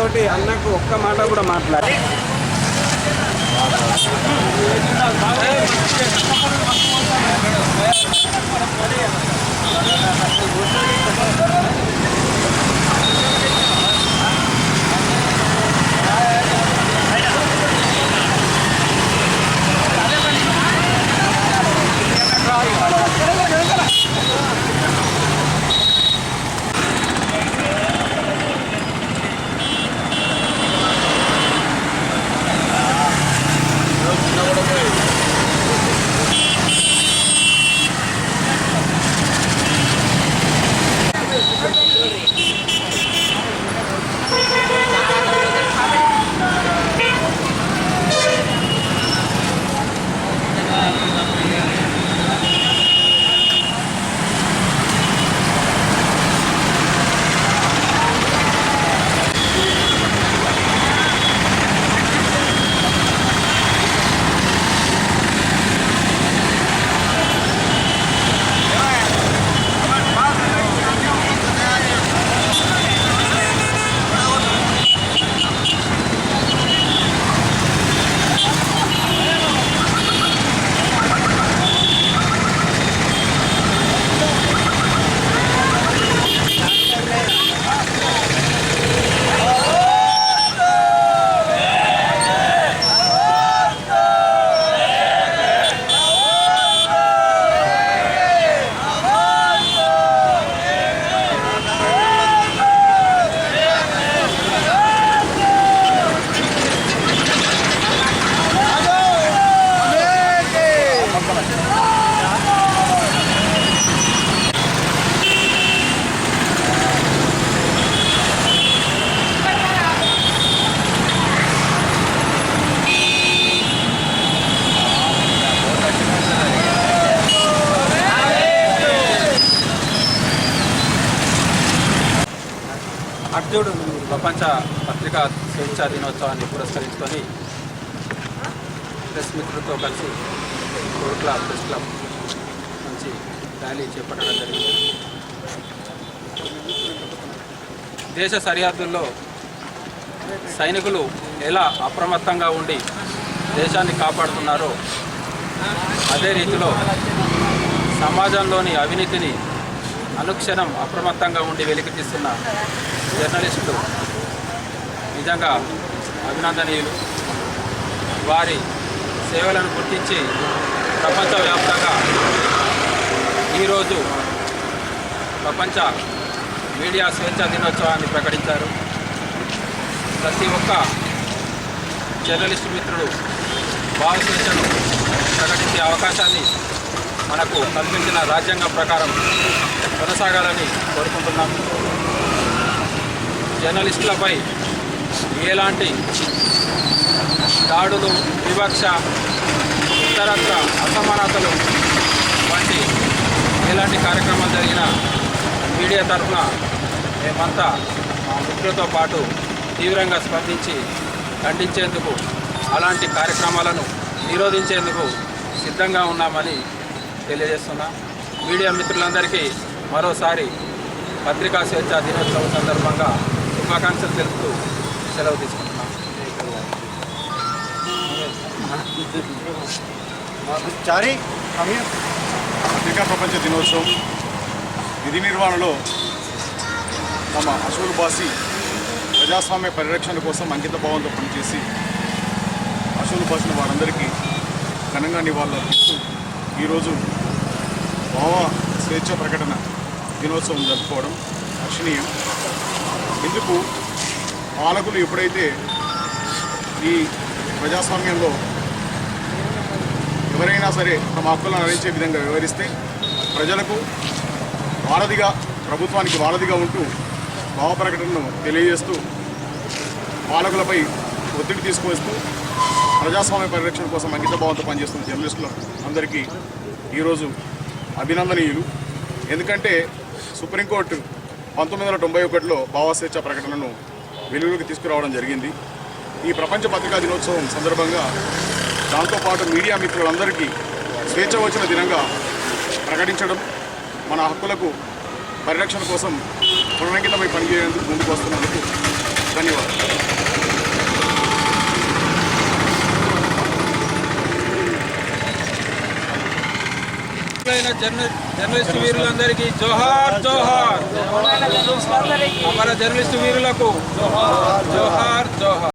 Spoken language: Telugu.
తోటి అన్నకు ఒక్క మాట కూడా మాట్లాడి అర్జుడు ప్రపంచ పత్రికా స్వేచ్ఛ దినోత్సవాన్ని పురస్కరించుకొని ప్రెస్ మిత్రులతో కలిసి కోట్ల ప్రెస్ క్లబ్ నుంచి ర్యాలీ చేపట్టడం జరిగింది. దేశ సరిహద్దుల్లో సైనికులు ఎలా అప్రమత్తంగా ఉండి దేశాన్ని కాపాడుతున్నారో అదే రీతిలో సమాజంలోని అవినీతిని అనుక్షణం అప్రమత్తంగా ఉండి వెలికితీస్తున్న జర్నలిస్టులు నిజంగా అభినందనీయులు. వారి సేవలను గుర్తించి ప్రపంచవ్యాప్తంగా ఈరోజు ప్రపంచ మీడియా స్వేచ్ఛా దినోత్సవాన్ని ప్రకటించారు. ప్రతి ఒక్క జర్నలిస్టు మిత్రుడు భావ స్వేచ్ఛను ప్రకటించే అవకాశాన్ని మనకు కల్పించిన రాజ్యాంగం ప్రకారం కొనసాగాలని కోరుకుంటున్నాం జర్నలిస్టులపై ఎలాంటి దాడులు వివక్ష ఇతరత్ర అసమానతలు వంటి ఎలాంటి కార్యక్రమాలు జరిగినా మీడియా తరఫున మేమంతా మా మిత్రులతో పాటు తీవ్రంగా స్పందించి ఖండించేందుకు అలాంటి కార్యక్రమాలను నిరోధించేందుకు సిద్ధంగా ఉన్నామని తెలియజేస్తున్నా. మీడియా మిత్రులందరికీ మరోసారి పత్రికా స్వేచ్ఛ దినోత్సవం సందర్భంగా శుభాకాంక్షలు తెలుపుతూ సెలవు తీసుకుంటున్నాం. చారి పత్రికా ప్రపంచ దినోత్సవం విధి నిర్వహణలో తమ అసూలు బాసి ప్రజాస్వామ్య పరిరక్షణ కోసం అంకిత భావంతో పనిచేసి అసూలు బాసిన వారందరికీ ఘనంగా నివాళులు అర్పిస్తూ ఈరోజు భావ స్వేచ్ఛ ప్రకటన దినోత్సవం జరుపుకోవడం లక్షణీయం. ఎందుకు పాలకులు ఎప్పుడైతే ఈ ప్రజాస్వామ్యంలో ఎవరైనా సరే తమ హక్కులను అందించే విధంగా వివరిస్తే ప్రజలకు వారధిగా ప్రభుత్వానికి వారధిగా ఉంటూ భావ ప్రకటనను తెలియజేస్తూ పాలకులపై ఒత్తిడి తీసుకువస్తూ ప్రజాస్వామ్య పరిరక్షణ కోసం అంకితభావంతో పనిచేస్తున్న జర్నలిస్టులు అందరికీ ఈరోజు అభినందనీయులు. ఎందుకంటే సుప్రీంకోర్టు పంతొమ్మిది వందల తొంభై ఒకటిలో భావస్వేచ్ఛ ప్రకటనను వెలుగులోకి తీసుకురావడం జరిగింది. ఈ ప్రపంచ పత్రికా దినోత్సవం సందర్భంగా దాంతోపాటు మీడియా మిత్రులందరికీ స్వేచ్ఛ వచ్చిన దినంగా ప్రకటించడం మన హక్కులకు పరిరక్షణ కోసం పునరంకితమై పనిచేయడానికి ముందుకు వస్తున్నందుకు ధన్యవాదాలు. జర్న జర్నలిస్ట్ వీరులందరికీ జోహార్ జోహార్. అమర జర్నలిస్ట్ వీరులకు జోహార్ జోహార్.